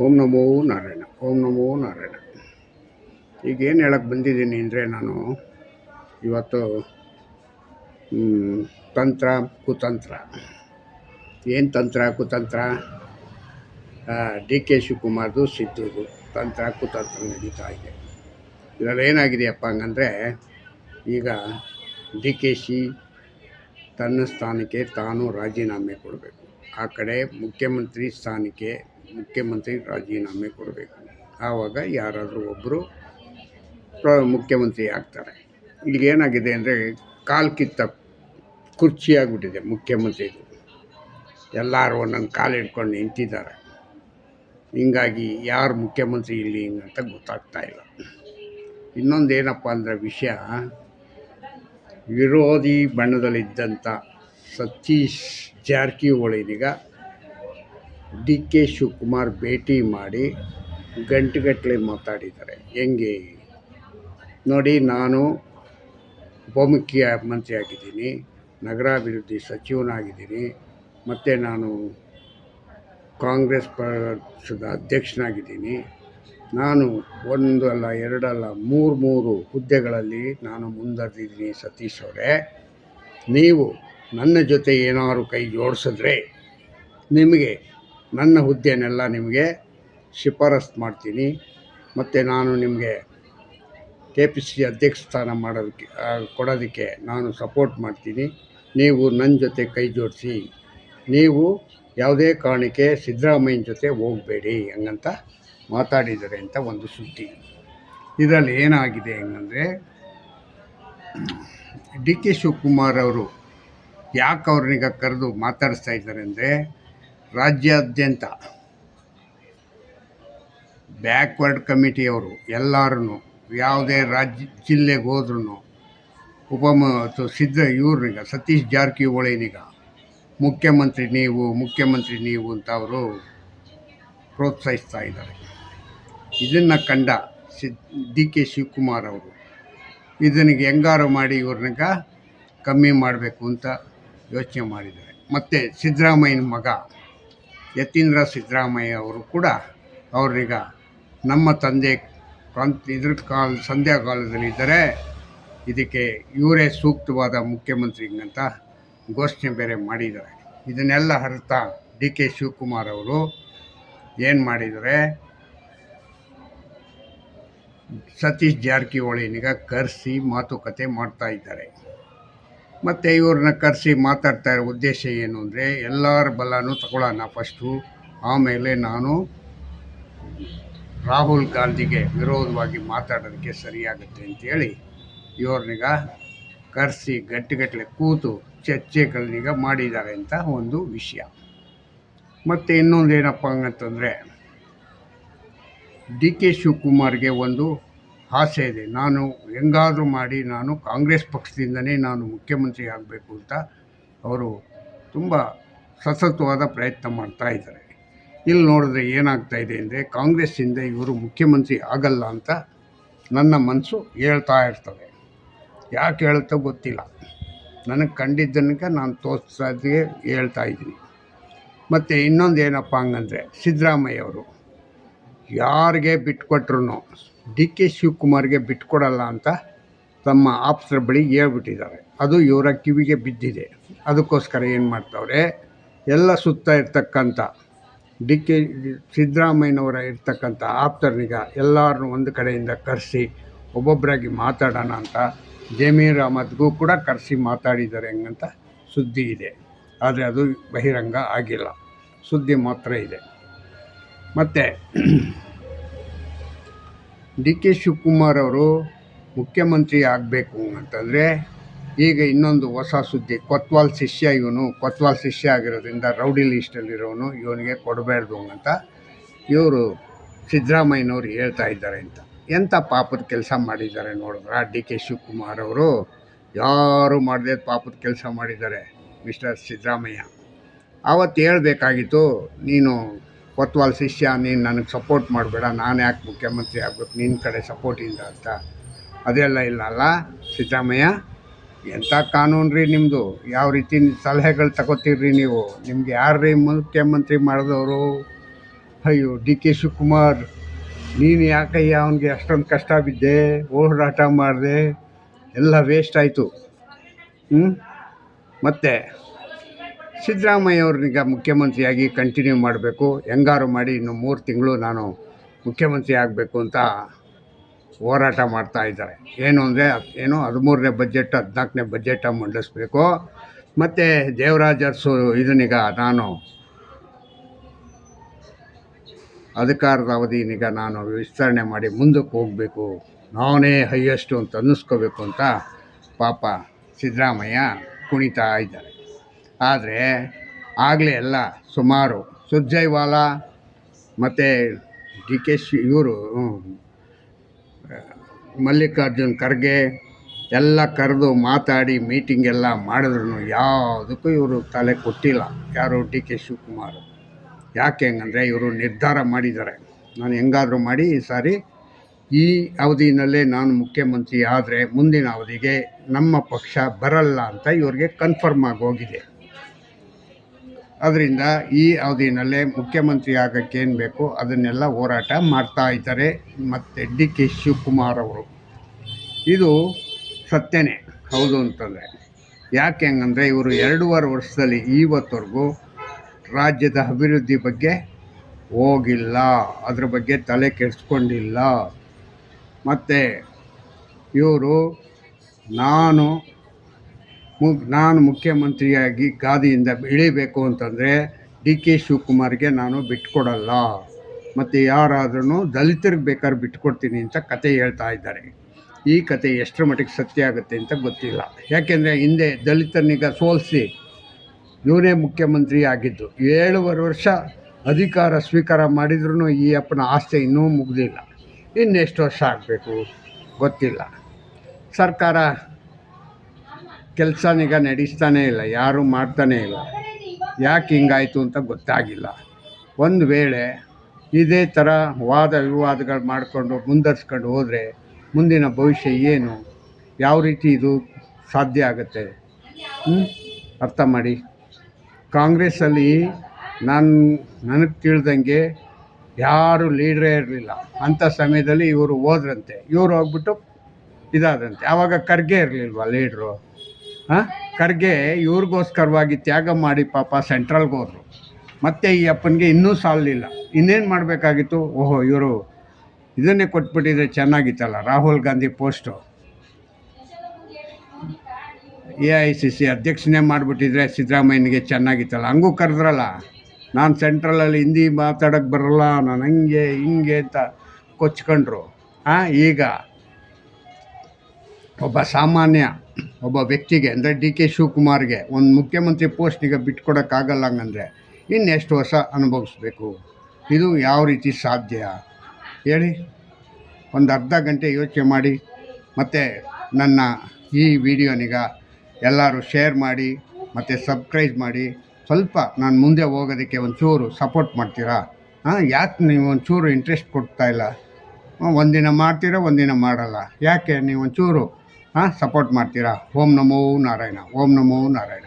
ಓಂ ನಮೋ ನಾರಾಯಣ, ಓಂ ನಮೋ ನಾರಾಯಣ. ಈಗ ಏನು ಹೇಳಕ್ಕೆ ಬಂದಿದ್ದೀನಿ ಅಂದರೆ ನಾನು ಇವತ್ತು ತಂತ್ರ, ಕುತಂತ್ರ. ಏನು ತಂತ್ರ, ಕುತಂತ್ರ? ಡಿ ಕೆ ಶಿವಕುಮಾರ್ದು ಸಿದ್ಧದು ತಂತ್ರ, ಕುತಂತ್ರ ನಡೀತಾ ಇದೆ. ಇದರಲ್ಲಿ ಏನಾಗಿದೆಯಪ್ಪ ಹಂಗಂದರೆ, ಈಗ ಡಿ ಕೆ ಶಿ ತನ್ನ ಸ್ಥಾನಕ್ಕೆ ತಾನು ರಾಜೀನಾಮೆ ಕೊಡಬೇಕು. ಆ ಕಡೆ ಮುಖ್ಯಮಂತ್ರಿ ಸ್ಥಾನಕ್ಕೆ ಮುಖ್ಯಮಂತ್ರಿ ರಾಜೀನಾಮೆ ಕೊಡಬೇಕು. ಆವಾಗ ಯಾರಾದರೂ ಒಬ್ಬರು ಮುಖ್ಯಮಂತ್ರಿ ಆಗ್ತಾರೆ. ಈಗ ಏನಾಗಿದೆ ಅಂದರೆ ಕಾಲು ಕಿತ್ತ ಕುರ್ಚಿ ಆಗಿಬಿಟ್ಟಿದೆ ಮುಖ್ಯಮಂತ್ರಿದು. ಎಲ್ಲರೂ ಒಂದೊಂದು ಕಾಲು ಹಿಡ್ಕೊಂಡು ನಿಂತಿದ್ದಾರೆ. ಹಿಂಗಾಗಿ ಯಾರು ಮುಖ್ಯಮಂತ್ರಿ ಇಲ್ಲಿ ಅಂತ ಗೊತ್ತಾಗ್ತಾ ಇಲ್ಲ. ಇನ್ನೊಂದು ಏನಪ್ಪ ಅಂದರೆ ವಿಷಯ, ವಿರೋಧಿ ಬಣ್ಣದಲ್ಲಿದ್ದಂಥ ಸತೀಶ್ ಜಾರಕಿಹೊಳಿನೀಗ ಡಿ ಕೆ ಶಿವಕುಮಾರ್ ಭೇಟಿ ಮಾಡಿ ಗಂಟೆಗಟ್ಟಲೆ ಮಾತಾಡಿದ್ದಾರೆ. ಹೆಂಗೆ? ನೋಡಿ, ನಾನು ಉಪಮುಖ್ಯ ಆಗಿದ್ದೀನಿ ನಗರಾಭಿವೃದ್ಧಿ ಸಚಿವನಾಗಿದ್ದೀನಿ, ಮತ್ತು ನಾನು ಕಾಂಗ್ರೆಸ್ ಪಕ್ಷದ ಅಧ್ಯಕ್ಷನಾಗಿದ್ದೀನಿ. ನಾನು ಒಂದು ಅಲ್ಲ ಎರಡಲ್ಲ ಮೂರು ಮೂರು ಹುದ್ದೆಗಳಲ್ಲಿ ನಾನು ಮುಂದರಿದಿದ್ದೀನಿ ಸತೀಶ್ ಅವರೇ. ನೀವು ನನ್ನ ಜೊತೆ ಏನಾದ್ರು ಕೈ ಜೋಡಿಸಿದ್ರೆ ನಿಮಗೆ ನನ್ನ ಹುದ್ದೆನೆಲ್ಲ ನಿಮಗೆ ಶಿಫಾರಸು ಮಾಡ್ತೀನಿ. ಮತ್ತು ನಾನು ನಿಮಗೆ ಕೆ ಪಿ ಸಿ ಅಧ್ಯಕ್ಷ ಸ್ಥಾನ ಮಾಡೋದಕ್ಕೆ ಕೊಡೋದಕ್ಕೆ ನಾನು ಸಪೋರ್ಟ್ ಮಾಡ್ತೀನಿ. ನೀವು ನನ್ನ ಜೊತೆ ಕೈ ಜೋಡಿಸಿ. ನೀವು ಯಾವುದೇ ಕಾರಣಕ್ಕೆ ಸಿದ್ದರಾಮಯ್ಯನ ಜೊತೆ ಹೋಗಬೇಡಿ ಹಂಗಂತ ಮಾತಾಡಿದ್ದಾರೆ ಅಂತ ಒಂದು ಸುದ್ದಿ. ಇದರಲ್ಲಿ ಏನಾಗಿದೆ ಹೆಂಗಂದರೆ, ಡಿ ಕೆ ಶಿವಕುಮಾರ್ ಅವರು ಯಾಕೆ ಅವ್ರನ್ನೀಗ ಕರೆದು ಮಾತಾಡಿಸ್ತಾ ಇದ್ದಾರೆ ಅಂದರೆ ರಾಜ್ಯಾದ್ಯಂತ ಬ್ಯಾಕ್ವರ್ಡ್ ಕಮಿಟಿಯವರು ಎಲ್ಲರೂ ಯಾವುದೇ ರಾಜ್ಯ ಜಿಲ್ಲೆಗೆ ಹೋದ್ರೂ ಉಪಮ ಸಿದ್ಧ ಇವ್ರನ್ನೀಗ ಸತೀಶ್ ಜಾರಕಿಹೊಳಿನೀಗ, ಮುಖ್ಯಮಂತ್ರಿ ನೀವು ಮುಖ್ಯಮಂತ್ರಿ ನೀವು ಅಂತ ಅವರು ಪ್ರೋತ್ಸಾಹಿಸ್ತಾ ಇದ್ದಾರೆ. ಇದನ್ನು ಕಂಡ ಸಿ ಡಿ ಕೆ ಶಿವಕುಮಾರ್ ಅವರು ಇದನಿಗೆ ಹೆಂಗಾರು ಮಾಡಿ ಇವ್ರನ್ನೀಗ ಕಮ್ಮಿ ಮಾಡಬೇಕು ಅಂತ ಯೋಚನೆ ಮಾಡಿದ್ದಾರೆ. ಮತ್ತು ಸಿದ್ದರಾಮಯ್ಯನ ಮಗ ಯತೀಂದ್ರ ಸಿದ್ದರಾಮಯ್ಯ ಅವರು ಕೂಡ ಅವ್ರೀಗ ನಮ್ಮ ತಂದೆ ಕಾಂತ್ ಇದ್ರ ಕಾಲ ಸಂಧ್ಯಾ ಕಾಲದಲ್ಲಿ ಇದ್ದರೆ ಇದಕ್ಕೆ ಇವರೇ ಸೂಕ್ತವಾದ ಮುಖ್ಯಮಂತ್ರಿ ಅಂತ ಘೋಷಣೆ ಬೇರೆ ಮಾಡಿದ್ದಾರೆ. ಇದನ್ನೆಲ್ಲ ಅರ್ಥ ಡಿ ಕೆ ಶಿವಕುಮಾರ್ ಅವರು ಏನು ಮಾಡಿದ್ದಾರೆ ಸತೀಶ್ ಜಾರಕಿಹೊಳಿನಿಗ ಕರೆಸಿ ಮಾತುಕತೆ ಮಾಡ್ತಾ ಇದ್ದಾರೆ. ಮತ್ತು ಇವ್ರನ್ನ ಕರೆಸಿ ಮಾತಾಡ್ತಾ ಇರೋ ಉದ್ದೇಶ ಏನು ಅಂದರೆ ಎಲ್ಲರ ಬಲನೂ ತಗೊಳ್ಳೋಣ ಫಸ್ಟು ಆಮೇಲೆ ನಾನು ರಾಹುಲ್ ಗಾಂಧಿಗೆ ವಿರೋಧವಾಗಿ ಮಾತಾಡೋದಕ್ಕೆ ಸರಿಯಾಗುತ್ತೆ ಅಂತೇಳಿ ಇವ್ರನ್ನೀಗ ಕರೆಸಿ ಗಟ್ಟಿಗಟ್ಟಲೆ ಕೂತು ಚರ್ಚೆಗಳನ್ನೀಗ ಮಾಡಿದ್ದಾರೆ ಅಂತ ಒಂದು ವಿಷಯ. ಮತ್ತು ಇನ್ನೊಂದು ಏನಪ್ಪ ಅಂತಂದರೆ ಡಿ ಕೆ ಶಿವಕುಮಾರ್ಗೆ ಒಂದು ಆಸೆ ಇದೆ. ನಾನು ಹೆಂಗಾದರೂ ಮಾಡಿ ನಾನು ಕಾಂಗ್ರೆಸ್ ಪಕ್ಷದಿಂದನೇ ನಾನು ಮುಖ್ಯಮಂತ್ರಿ ಆಗಬೇಕು ಅಂತ ಅವರು ತುಂಬ ಸತತವಾದ ಪ್ರಯತ್ನ ಮಾಡ್ತಾ ಇದ್ದಾರೆ. ಇಲ್ಲಿ ನೋಡಿದ್ರೆ ಏನಾಗ್ತಾ ಇದೆ ಅಂದರೆ ಕಾಂಗ್ರೆಸ್ಸಿಂದ ಇವರು ಮುಖ್ಯಮಂತ್ರಿ ಆಗಲ್ಲ ಅಂತ ನನ್ನ ಮನಸ್ಸು ಹೇಳ್ತಾ ಇರ್ತದೆ. ಯಾಕೆ ಹೇಳ್ತೋ ಗೊತ್ತಿಲ್ಲ. ನನಗೆ ಕಂಡಿದ್ದನಕ ನಾನು ತೋರಿಸೋದೇ ಹೇಳ್ತಾ ಇದ್ದೀನಿ. ಮತ್ತು ಇನ್ನೊಂದು ಏನಪ್ಪ ಹಂಗಂದರೆ ಸಿದ್ದರಾಮಯ್ಯ ಅವರು ಯಾರಿಗೆ ಬಿಟ್ಕೊಟ್ರು ಡಿ ಕೆ ಶಿವಕುಮಾರ್ಗೆ ಬಿಟ್ಕೊಡಲ್ಲ ಅಂತ ತಮ್ಮ ಆಪ್ತರ ಬಳಿ ಹೇಳ್ಬಿಟ್ಟಿದ್ದಾರೆ. ಅದು ಇವರ ಕಿವಿಗೆ ಬಿದ್ದಿದೆ. ಅದಕ್ಕೋಸ್ಕರ ಏನು ಮಾಡ್ತಾವ್ರೆ, ಎಲ್ಲ ಸುತ್ತ ಇರ್ತಕ್ಕಂಥ ಡಿ ಕೆ ಸಿದ್ದರಾಮಯ್ಯನವರ ಇರ್ತಕ್ಕಂಥ ಆಪ್ತರನಿಗ ಎಲ್ಲರನ್ನೂ ಒಂದು ಕಡೆಯಿಂದ ಕರೆಸಿ ಒಬ್ಬೊಬ್ಬರಾಗಿ ಮಾತಾಡೋಣ ಅಂತ ಜಮೀರ್ ಅಹಮದ್ಗೂ ಕೂಡ ಕರೆಸಿ ಮಾತಾಡಿದ್ದಾರೆ ಹಂಗಂತ ಸುದ್ದಿ ಇದೆ. ಆದರೆ ಅದು ಬಹಿರಂಗ ಆಗಿಲ್ಲ. ಸುದ್ದಿ ಮಾತ್ರ ಇದೆ. ಮತ್ತು ಡಿ ಕೆ ಶಿವಕುಮಾರ್ ಅವರು ಮುಖ್ಯಮಂತ್ರಿ ಆಗಬೇಕು ಅಂತಂದರೆ ಈಗ ಇನ್ನೊಂದು ಹೊಸ ಸುದ್ದಿ, ಕೊತ್ವಾಲ್ ಶಿಷ್ಯ ಇವನು, ಕೊತ್ವಾಲ್ ಶಿಷ್ಯ ಆಗಿರೋದ್ರಿಂದ ರೌಡಿ ಲೀಸ್ಟಲ್ಲಿರೋನು ಇವನಿಗೆ ಕೊಡಬಾರ್ದು ಅಂತ ಇವರು ಸಿದ್ದರಾಮಯ್ಯನವ್ರು ಹೇಳ್ತಾ ಇದ್ದಾರೆ ಅಂತ. ಎಂಥ ಪಾಪದ ಕೆಲಸ ಮಾಡಿದ್ದಾರೆ ನೋಡಿದ್ರ ಡಿ ಕೆ ಶಿವಕುಮಾರ್ ಅವರು? ಯಾರು ಮಾಡದೆ ಪಾಪದ ಕೆಲಸ ಮಾಡಿದ್ದಾರೆ ಮಿಸ್ಟರ್ ಸಿದ್ದರಾಮಯ್ಯ? ಆವತ್ತು ಹೇಳಬೇಕಾಗಿತ್ತು, ನೀನು ಕೊತ್ವಾಲ್ ಶಿಷ್ಯ, ನೀನು ನನಗೆ ಸಪೋರ್ಟ್ ಮಾಡಬೇಡ, ನಾನು ಯಾಕೆ ಮುಖ್ಯಮಂತ್ರಿ ಆಗಬೇಕು ನಿನ್ನ ಕಡೆ ಸಪೋರ್ಟಿಂದ ಅಂತ. ಅದೆಲ್ಲ ಇಲ್ಲ ಅಲ್ಲ ಸಿದ್ದರಾಮಯ್ಯ? ಎಂಥ ಕಾನೂನು ರೀ ನಿಮ್ಮದು ಯಾವ ರೀತಿ ಸಲಹೆಗಳು ತಗೋತೀರಿ ನೀವು? ನಿಮ್ಗೆ ಯಾರು ರೀ ಮುಖ್ಯಮಂತ್ರಿ ಮಾಡಿದವರು? ಅಯ್ಯೋ, ಡಿ ಕೆ ಶಿವಕುಮಾರ್, ನೀನು ಯಾಕಯ್ಯ ಅವನಿಗೆ ಅಷ್ಟೊಂದು ಕಷ್ಟ ಬಿದ್ದೆ, ಹೋರಾಟ ಮಾಡಿದೆ, ಎಲ್ಲ ವೇಸ್ಟ್ ಆಯಿತು. ಹ್ಞೂ ಮತ್ತು? ಸಿದ್ದರಾಮಯ್ಯ ಅವ್ರನ್ನೀಗ ಮುಖ್ಯಮಂತ್ರಿಯಾಗಿ ಕಂಟಿನ್ಯೂ ಮಾಡಬೇಕು. ಹೆಂಗಾರು ಮಾಡಿ ಇನ್ನು ಮೂರು ತಿಂಗಳು ನಾನು ಮುಖ್ಯಮಂತ್ರಿ ಆಗಬೇಕು ಅಂತ ಹೋರಾಟ ಮಾಡ್ತಾ ಇದ್ದಾರೆ. ಏನು ಅಂದರೆ ಏನು ಹದಿಮೂರನೇ ಬಜೆಟ್ ಹದಿನಾಲ್ಕನೇ ಬಜೆಟ ಮಂಡಿಸ್ಬೇಕು. ಮತ್ತು ದೇವರಾಜ ಅರಸು ಇದನ್ನೀಗ ನಾನು ಅಧಿಕಾರದ ಅವಧಿನೀಗ ನಾನು ವಿಸ್ತರಣೆ ಮಾಡಿ ಮುಂದಕ್ಕೆ ಹೋಗಬೇಕು. ನಾನೇ ಹೈಯೆಸ್ಟು ಅಂತ ಅನ್ನಿಸ್ಕೋಬೇಕು ಅಂತ ಪಾಪ ಸಿದ್ದರಾಮಯ್ಯ ಕುಣಿತಾ ಇದ್ದಾರೆ. ಆದರೆ ಆಗಲೇ ಎಲ್ಲ ಸುಮಾರು. ಸುರ್ಜೇವಾಲ ಮತ್ತು ಡಿ ಕೆ ಶಿ ಇವರು ಮಲ್ಲಿಕಾರ್ಜುನ್ ಖರ್ಗೆ ಎಲ್ಲ ಕರೆದು ಮಾತಾಡಿ ಮೀಟಿಂಗ್ ಎಲ್ಲ ಮಾಡಿದ್ರು ಯಾವುದಕ್ಕೂ ಇವರು ತಲೆ ಕೊಟ್ಟಿಲ್ಲ. ಯಾರು ಡಿ ಕೆ ಶಿವಕುಮಾರ್? ಯಾಕೆ ಹೆಂಗಂದರೆ ಇವರು ನಿರ್ಧಾರ ಮಾಡಿದ್ದಾರೆ. ನಾನು ಹೆಂಗಾದರೂ ಮಾಡಿ ಈ ಸಾರಿ ಈ ಅವಧಿನಲ್ಲೇ ನಾನು ಮುಖ್ಯಮಂತ್ರಿ ಆದರೆ ಮುಂದಿನ ಅವಧಿಗೆ ನಮ್ಮ ಪಕ್ಷ ಬರಲ್ಲ ಅಂತ ಇವ್ರಿಗೆ ಕನ್ಫರ್ಮ್ ಆಗಿ ಹೋಗಿದೆ. ಅದರಿಂದ ಈ ಅವಧಿನಲ್ಲೇ ಮುಖ್ಯಮಂತ್ರಿ ಆಗೋಕ್ಕೆ ಏನು ಬೇಕು ಅದನ್ನೆಲ್ಲ ಹೋರಾಟ ಮಾಡ್ತಾ ಇದ್ದಾರೆ ಮತ್ತು ಡಿ ಕೆ ಶಿವಕುಮಾರ್ ಅವರು. ಇದು ಸತ್ಯನೇ. ಹೌದು ಅಂತಂದರೆ. ಯಾಕೆ ಹಂಗಂದರೆ ಇವರು ಎರಡೂವರೆ ವರ್ಷದಲ್ಲಿ ಇವತ್ತವರೆಗೂ ರಾಜ್ಯದ ಅಭಿವೃದ್ಧಿ ಬಗ್ಗೆ ಹೋಗಿಲ್ಲ. ಅದ್ರ ಬಗ್ಗೆ ತಲೆ ಕೆಡಿಸ್ಕೊಂಡಿಲ್ಲ. ಮತ್ತು ಇವರು ನಾನು ನಾನು ಮುಖ್ಯಮಂತ್ರಿಯಾಗಿ ಗಾದಿಯಿಂದ ಇಳಿಬೇಕು ಅಂತಂದರೆ ಡಿ ಕೆ ಶಿವಕುಮಾರ್ಗೆ ನಾನು ಬಿಟ್ಟುಕೊಡಲ್ಲ ಮತ್ತು ಯಾರಾದ್ರೂ ದಲಿತರಿಗೆ ಬೇಕಾದ್ರೆ ಬಿಟ್ಕೊಡ್ತೀನಿ ಅಂತ ಕತೆ ಹೇಳ್ತಾ ಇದ್ದಾರೆ. ಈ ಕತೆ ಎಷ್ಟರ ಮಟ್ಟಿಗೆ ಸತ್ಯ ಆಗುತ್ತೆ ಅಂತ ಗೊತ್ತಿಲ್ಲ. ಯಾಕೆಂದರೆ ಹಿಂದೆ ದಲಿತನಿಗ ಸೋಲಿಸಿ ಇವನೇ ಮುಖ್ಯಮಂತ್ರಿ ಆಗಿದ್ದು, ಏಳುವರೆ ವರ್ಷ ಅಧಿಕಾರ ಸ್ವೀಕಾರ ಮಾಡಿದ್ರೂ ಈ ಅಪ್ಪನ ಆಸ್ತಿ ಇನ್ನೂ ಮುಗ್ದಿಲ್ಲ. ಇನ್ನೆಷ್ಟು ವರ್ಷ ಆಗಬೇಕು ಗೊತ್ತಿಲ್ಲ. ಸರ್ಕಾರ ಕೆಲಸನೀಗ ನಡೆಸ್ತಾನೇ ಇಲ್ಲ, ಯಾರೂ ಮಾಡ್ತಾನೇ ಇಲ್ಲ. ಯಾಕೆ ಹಿಂಗಾಯಿತು ಅಂತ ಗೊತ್ತಾಗಿಲ್ಲ. ಒಂದು ವೇಳೆ ಇದೇ ಥರ ವಾದ ವಿವಾದಗಳು ಮಾಡಿಕೊಂಡು ಮುಂದರ್ಸ್ಕೊಂಡು ಹೋದರೆ ಮುಂದಿನ ಭವಿಷ್ಯ ಏನು? ಯಾವ ರೀತಿ ಇದು ಸಾಧ್ಯ ಆಗುತ್ತೆ? ಅರ್ಥ ಮಾಡಿ. ಕಾಂಗ್ರೆಸ್ಸಲ್ಲಿ ನಾನು ನನಗೆ ತಿಳಿದಂಗೆ ಯಾರು ಲೀಡ್ರೇ ಇರಲಿಲ್ಲ. ಅಂಥ ಸಮಯದಲ್ಲಿ ಇವರು ಹೋದ್ರಂತೆ. ಇವರು ಹೋಗ್ಬಿಟ್ಟು ಇದಾದ್ರಂತೆ ಆವಾಗ ಖರ್ಗೆ ಇರಲಿಲ್ವ ಲೀಡ್ರು? ಖರ್ಗೆ ಇವ್ರಿಗೋಸ್ಕರವಾಗಿ ತ್ಯಾಗ ಮಾಡಿ ಪಾಪ ಸೆಂಟ್ರಲ್ಗೆ ಹೋದರು ಮತ್ತೆ ಈ ಅಪ್ಪನಿಗೆ ಇನ್ನೂ ಸಾಲಲಿಲ್ಲ. ಇನ್ನೇನು ಮಾಡಬೇಕಾಗಿತ್ತು? ಓಹೋ, ಇವರು ಇದನ್ನೇ ಕೊಟ್ಬಿಟ್ಟಿದ್ರೆ ಚೆನ್ನಾಗಿತ್ತಲ್ಲ, Rahul Gandhi post. A I C C ಅಧ್ಯಕ್ಷನೇ ಮಾಡಿಬಿಟ್ಟಿದ್ರೆ ಸಿದ್ದರಾಮಯ್ಯನಿಗೆ ಚೆನ್ನಾಗಿತ್ತಲ್ಲ. ಹಂಗೂ ಕರೆದ್ರಲ್ಲ, ನಾನು ಸೆಂಟ್ರಲಲ್ಲಿ ಹಿಂದಿ ಮಾತಾಡೋಕ್ಕೆ ಬರಲ್ಲ, ನಾನು ಹಂಗೆ ಹಿಂಗೆ ಅಂತ ಕೊಚ್ಕೊಂಡ್ರು. ಹಾಂ, ಈಗ ಒಬ್ಬ ಸಾಮಾನ್ಯ ಒಬ್ಬ ವ್ಯಕ್ತಿಗೆ ಅಂದರೆ ಡಿ ಕೆ ಶಿವಕುಮಾರ್ಗೆ ಒಂದು ಮುಖ್ಯಮಂತ್ರಿ ಪೋಸ್ಟಿಗೆ ಬಿಟ್ಕೊಡೋಕ್ಕಾಗಲ್ಲ ಹಂಗಂದರೆ ಇನ್ನೆಷ್ಟು ವರ್ಷ ಅನುಭವಿಸ್ಬೇಕು? ಇದು ಯಾವ ರೀತಿ ಸಾಧ್ಯ? ಹೇಳಿ. ಒಂದು ಅರ್ಧ ಗಂಟೆ ಯೋಚನೆ ಮಾಡಿ. ಮತ್ತು ನನ್ನ ಈ ವಿಡಿಯೋನಿಗ ಎಲ್ಲರೂ ಶೇರ್ ಮಾಡಿ, ಮತ್ತು ಸಬ್ಸ್ಕ್ರೈಬ್ ಮಾಡಿ. ಸ್ವಲ್ಪ ನಾನು ಮುಂದೆ ಹೋಗೋದಕ್ಕೆ ಒಂಚೂರು ಸಪೋರ್ಟ್ ಮಾಡ್ತೀರಾ? ಹಾಂ, ಯಾಕೆ ನೀವು ಒಂಚೂರು ಇಂಟ್ರೆಸ್ಟ್ ಕೊಡ್ತಾ ಇಲ್ಲ? ಒಂದಿನ ಮಾಡ್ತೀರಾ, ಒಂದಿನ ಮಾಡಲ್ಲ. ಯಾಕೆ? ನೀವು ಒಂಚೂರು ಹಾಂ ಸಪೋರ್ಟ್ ಮಾಡ್ತೀರಾ? ಓಂ ನಮೋ ನಾರಾಯಣ ಓಂ ನಮೋ ನಾರಾಯಣ.